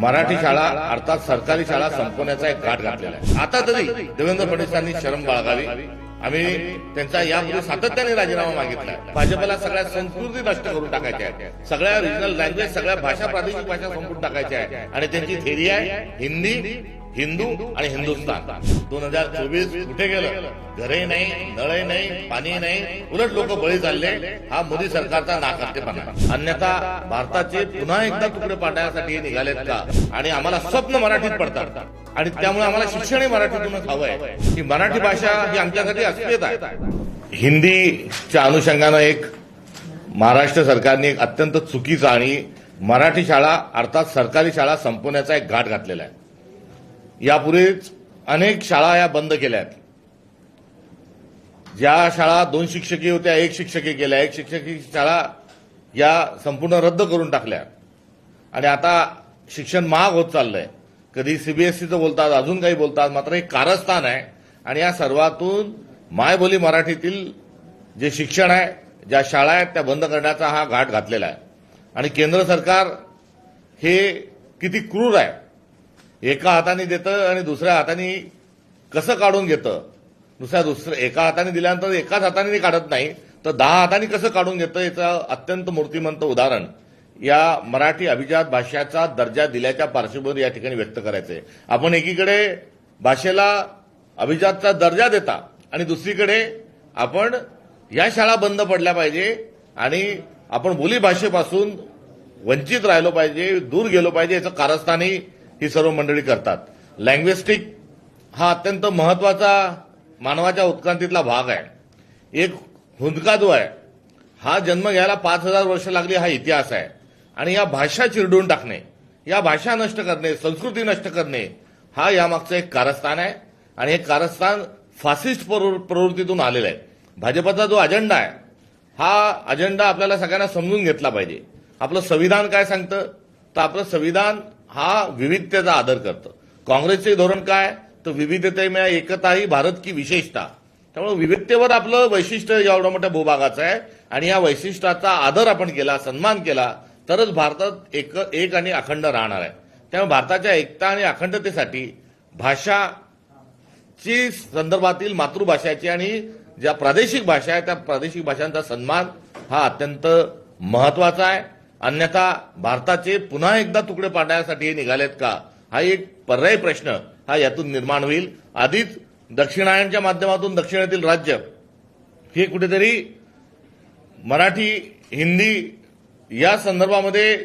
मराठी शाळा अर्थात सरकारी शाळा संपवण्याचा एक घाट घातलेला आहे. आता तरी देवेंद्र फडणवीसांनी शरम बाळगावी. आम्ही त्यांचा यापूर्वी सातत्याने राजीनामा मागितला भाजपला सगळ्या संस्कृती नष्ट करून टाकायच्या आहेत. सगळ्या रिजनल लँग्वेज सगळ्या भाषा प्रादेशिक भाषा संपून टाकायच्या आहेत. आणि त्यांची थेरी आहे हिंदी हिंदू आणि हिंदुस्थान दोन हजार चोवीस कुठे गेलं? घरही नाही नळही नाही पाणी नाही. उलट लोक बळी चालले. हा मोदी सरकारचा नाकारतेपणा. अन्यथा भारताचे पुन्हा एकदा तुकडे पाडण्यासाठी निघालेत का? आणि आम्हाला स्वप्न मराठीत पडतात. आणि त्यामुळे आम्हाला शिक्षणही मराठीतूनच हवं आहे ही मराठी भाषा ही आमच्यासाठी अस्मित आहे. हिंदीच्या अनुषंगानं एक महाराष्ट्र सरकारने एक अत्यंत चुकीचा आणि मराठी शाळा अर्थात सरकारी शाळा संपवण्याचा एक घाट घातलेला आहे. यापूर्वीच अनेक शाळा या बंद केल्या आहेत ज्या शाळा दोन शिक्षकी होत्या एक शिक्षकी केल्या. एक शिक्षकी शाळा या संपूर्ण रद्द करून टाकल्या. आणि आता शिक्षण महाग होत चाललंय. कधी सीबीएसईचं बोलतात अजून काही बोलतात मात्र हे कारस्थान आहे. आणि या सर्वातून मायबोली मराठीतील जे शिक्षण आहे ज्या शाळा आहेत त्या बंद करण्याचा हा घाट घातलेला आहे. आणि केंद्र सरकार हे किती क्रूर आहे एका हाताने देतं आणि दुसऱ्या हाताने कसं काढून घेतं? दुसऱ्या दुसऱ्या एका हाताने दिल्यानंतर एकाच हाताने काढत नाही. तर दहा हाताने कसं काढून घेतं याचं अत्यंत मूर्तिमंत उदाहरण. या मराठी अभिजात भाषेचा दर्जा दिल्याच्या पार्श्वभूमीवर या ठिकाणी व्यक्त करायचंय. आपण एकीकडे भाषेला अभिजातचा दर्जा देता आणि दुसरीकडे आपण या शाळा बंद पडल्या पाहिजे आणि आपण बोली भाषेपासून वंचित राहिलो पाहिजे दूर गेलो पाहिजे याचं कारस्थानी ही सर्व मंडळी करतात. लँग्वेस्टिक हा अत्यंत महत्त्वाचा मानवाच्या उत्क्रांतीतला भाग आहे. एक हुंदका जो आहे. हा जन्म घ्यायला पाच हजार वर्ष लागली हा इतिहास आहे. आणि या भाषा चिरडून टाकणे या भाषा नष्ट करणे संस्कृती नष्ट करणे हा यामागचं एक कारस्थान आहे. आणि हे कारस्थान फासिस्ट प्रवृत्तीतून आलेलं आहे. भाजपचा जो अजेंडा आहे हा अजेंडा आपल्याला सगळ्यांना समजून घेतला पाहिजे. आपलं संविधान काय सांगतं? तर आपलं संविधान हा विविधतेचा आदर करतं. काँग्रेसचे धोरण काय? तर विविधते एकता ही भारत की विशेषता. त्यामुळे विविधतेवर आपलं वैशिष्ट्य एवढं मोठ्या भूभागाचं आहे. आणि या वैशिष्ट्याचा आदर आपण केला सन्मान केला तरच भारतात एक एक आणि अखंड राहणार आहे. त्यामुळे भारताच्या एकता आणि अखंडतेसाठी भाषा ची संदर्भातील मातृभाषाची आणि ज्या प्रादेशिक भाषा आहे त्या प्रादेशिक भाषांचा सन्मान हा अत्यंत महत्त्वाचा आहे. अन्यथा भारताचे पुन्हा एकदा तुकडे पाडण्यासाठी निघालेत का? हा एक पर्यायी प्रश्न. हा यातून निर्माण होईल. आधीच दक्षिणायनच्या माध्यमातून दक्षिणेतील राज्य हे कुठेतरी मराठी हिंदी या संदर्भामध्ये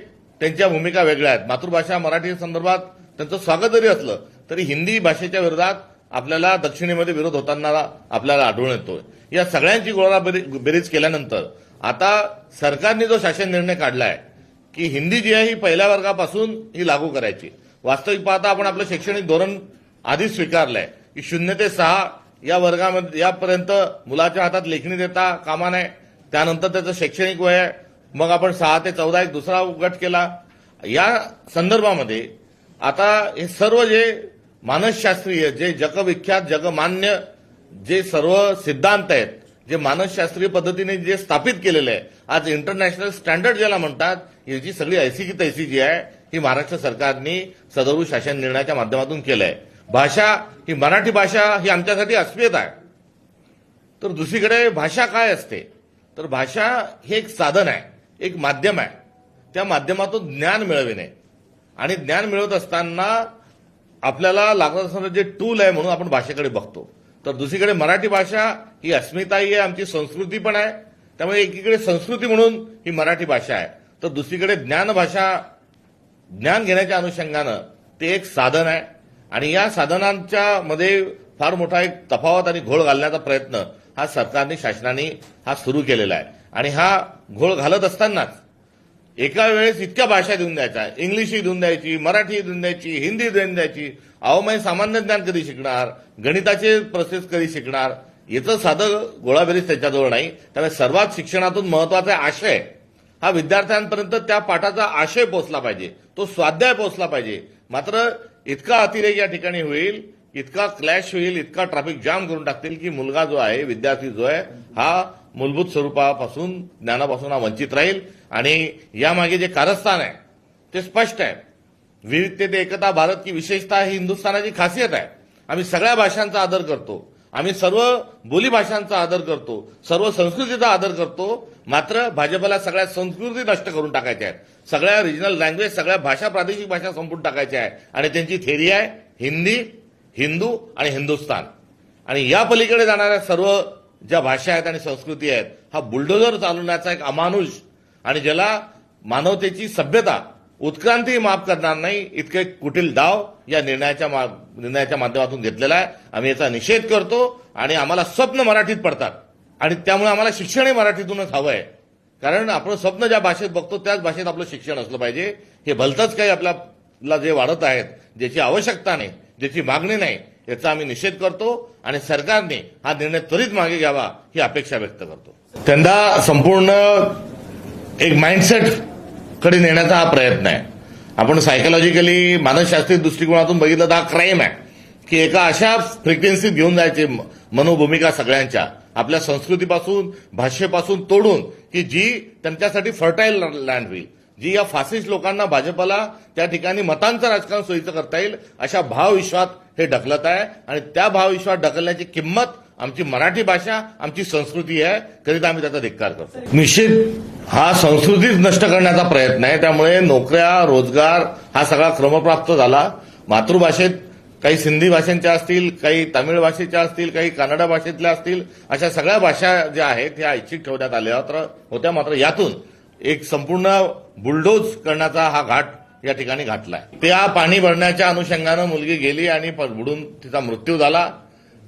त्यांच्या भूमिका वेगळ्या आहेत. मातृभाषा मराठी संदर्भात त्यांचं स्वागत जरी असलं तरी हिंदी भाषेच्या विरोधात आपल्याला दक्षिणेमध्ये विरोध होताना आपल्याला आढळून येतोय. या सगळ्यांची गोळा बेरीज केल्यानंतर आता सरकारने जो शासन निर्णय काढलाय की हिंदी जी आहे ही पहिल्या वर्गापासून ही लागू करायची. वास्तविक पाहता आपण आपलं शैक्षणिक धोरण आधीच स्वीकारलंय की शून्य ते सहा या वर्गामध्ये यापर्यंत मुलाच्या हातात लेखणी देता कामा नये त्यानंतर त्याचं शैक्षणिक वय आहे मग आपण सहा ते चौदा एक दुसरा गट केला. या संदर्भामध्ये आता हे सर्व जे मानसशास्त्रीय जे जगविख्यात जगमान्य जे सर्व सिद्धांत आहेत जे मानसशास्त्रीय पद्धतीने जे स्थापित केलेलं आहे आज इंटरनॅशनल स्टँडर्ड ज्याला म्हणतात याची सगळी ऐसी की तैसी जी आहे ही महाराष्ट्र सरकारने सदरू शासन निर्णयाच्या माध्यमातून केलंय. भाषा ही मराठी भाषा ही आमच्यासाठी अस्मित आहे. तर दुसरीकडे भाषा काय असते? तर भाषा हे एक साधन आहे एक माध्यम आहे. त्या माध्यमातून ज्ञान मिळविणे. आणि ज्ञान मिळवत असताना आपल्याला लागत असणारं जे टूल आहे म्हणून आपण भाषेकडे बघतो. तर दुसरीकडे मराठी भाषा ही अस्मिताही आहे आमची संस्कृती पण आहे. त्यामुळे एकीकडे संस्कृती म्हणून ही मराठी भाषा आहे. तर दुसरीकडे ज्ञान भाषा ज्ञान घेण्याच्या अनुषंगानं ते एक साधन आहे. आणि या साधनांच्या मध्ये फार मोठा एक तफावत आणि घोळ घालण्याचा प्रयत्न हा सरकारने शासनाने हा सुरू केलेला आहे. आणि हा घोळ घालत असतानाच एका वेळेस इतक्या भाषा देऊन द्यायच्या इंग्लिशही देऊन द्यायची मराठी देऊन द्यायची हिंदी देऊन द्यायची. अहोमय सामान्य ज्ञान कधी शिकणार? गणिताचे प्रोसेस कधी शिकणार? याचं साधं गोळाबेरीज त्याच्याजवळ नाही. त्यामुळे सर्वात शिक्षणातून महत्त्वाचा आशय. हा विद्यार्थ्यांपर्यंत त्या पाठाचा आशय पोहोचला पाहिजे. तो स्वाध्याय पोहोचला पाहिजे. मात्र इतका अतिरेक या ठिकाणी होईल इतका क्लॅश होईल इतका ट्रॅफिक जाम करून टाकतील की मुलगा जो आहे विद्यार्थी जो आहे हा मूलभूत स्वरूपापासून ज्ञानापासून हा वंचित राहील. आणि यामागे जे कारस्थान आहे ते स्पष्ट आहे. विविधतेत एकता भारत की विशेषता ही हिंदुस्थानाची खासियत आहे. आम्ही सगळ्या भाषांचा आदर करतो. आम्ही सर्व बोलीभाषांचा आदर करतो. सर्व संस्कृतीचा आदर करतो. मात्र भाजपला सगळ्या संस्कृती नष्ट करून टाकायच्या आहेत. सगळ्या रिजनल लँग्वेज सगळ्या भाषा प्रादेशिक भाषा संपून टाकायच्या आहे आणि त्यांची थेरी आहे हिंदी हिंदू आणि हिंदुस्तान आणि या पलीकडे जाणाऱ्या सर्व ज्या भाषा आहेत आणि संस्कृती आहेत हा बुलडोजर चालवण्याचा एक अमानुष आणि ज्याला मानवतेची सभ्यता उत्क्रांती माफ करणार नाही इतके कुटील डाव या निर्णयाच्या मा- निर्णयाच्या माध्यमातून घेतलेला आहे. आम्ही याचा निषेध करतो आणि आम्हाला स्वप्न मराठीत पडतात. आणि त्यामुळे आम्हाला शिक्षणही मराठीतूनच हवं आहे कारण आपण स्वप्न ज्या भाषेत बघतो त्याच भाषेत आपलं शिक्षण असलं पाहिजे. हे भलतंच काही आपल्याला जे वाढत आहेत ज्याची आवश्यकता नाही ज्याची मागणी नाही याचा आम्ही निषेध करतो आणि सरकारने हा निर्णय त्वरित मागे घ्यावा ही अपेक्षा व्यक्त करतो. त्यांना संपूर्ण एक माइंडसेटकडे नेण्याचा हा प्रयत्न आहे. आपण सायकोलॉजिकली मानसशास्त्रीय दृष्टिकोनातून बघितलं तर हा क्राईम आहे. की एका अशा फ्रिक्वेन्सीत घेऊन जायचे मनोभूमिका सगळ्यांच्या आपल्या संस्कृतीपासून भाषेपासून तोडून की जी त्यांच्यासाठी फर्टाईल लँड होईल. जी या फासिस्ट लोकांना भाजपला त्या ठिकाणी मतांचं राजकारण सोयीचं करता येईल अशा भावविश्वात हे ढकलत आहे. आणि त्या भावविश्वात ढकलण्याची किंमत आमची मराठी भाषा आमची संस्कृती आहे कधीच आम्ही त्याचा धिक्कार करतो. निश्चित हा संस्कृतीच नष्ट करण्याचा प्रयत्न आहे. त्यामुळे नोकऱ्या रोजगार हा सगळा क्रमप्राप्त झाला. मातृभाषेत काही सिंधी भाषांच्या असतील काही तामिळ भाषेच्या असतील काही कन्नड भाषेतल्या असतील अशा सगळ्या भाषा ज्या आहेत ह्या ऐच्छिक ठेवण्यात आल्या मात्र होत्या मात्र यातून एक संपूर्ण बुलडोज करण्याचा हा घाट या ठिकाणी घातलाय. त्या पाणी भरण्याच्या अनुषंगानं मुलगी गेली आणि बुडून तिचा मृत्यू झाला.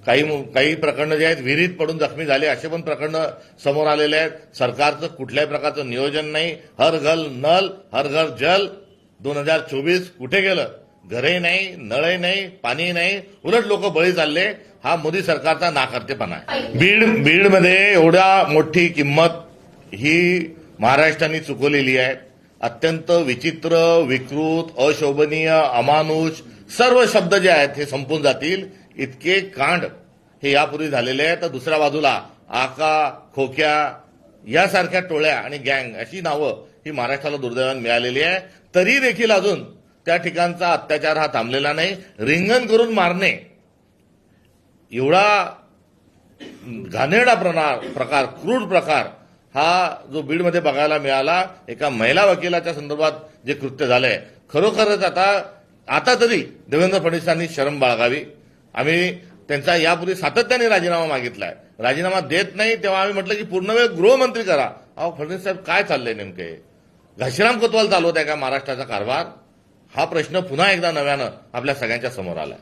काही मु- काही प्रकरणं जे आहेत विहिरीत पडून जखमी झाले असे पण प्रकरणं समोर आलेले आहेत. सरकारचं कुठल्याही प्रकारचं नियोजन नाही. हर घर नल हर घर जल. दोन हजार चोवीस कुठे गेलं? घरही नाही नळही नाही पाणी नाही. उलट लोक बळी चालले. हा मोदी सरकारचा नाकर्तेपणा आहे. बीड बीडमध्ये एवढ्या मोठी किंमत ही महाराष्ट्राने चुकवलेली आहे. अत्यंत विचित्र विकृत अशोभनीय अमानुष सर्व शब्द जे आहेत हे संपून जातील. इतके कांड हे यापूर्वी झालेले आहेत. तर दुसऱ्या बाजूला आका खोक्या यासारख्या टोळ्या आणि गँग अशी नावं ही महाराष्ट्राला दुर्दैवाने मिळालेली आहे. तरी देखील अजून त्या ठिकाणचा अत्याचार हा थांबलेला नाही. रिंगण करून मारणे एवढा घाणेरडा प्रकार प्रकार क्रूड प्रकार हा जो बीडमध्ये बघायला मिळाला एका महिला वकिलाच्या संदर्भात जे कृत्य झालंय. खरोखरच आता आता तरी देवेंद्र फडणवीसांनी शरम बाळगावी. आम्ही त्यांचा यापूर्वी सातत्याने राजीनामा मागितलाय. राजीनामा देत नाही तेव्हा आम्ही म्हटलं की पूर्ण वेळ गृहमंत्री करा. अहो फडणवीस साहेब काय चाललंय नेमके? घाशीराम कोतवाल चालवत आहे का महाराष्ट्राचा कारभार? हा प्रश्न पुन्हा एकदा नव्यानं आपल्या सगळ्यांच्या समोर आलाय.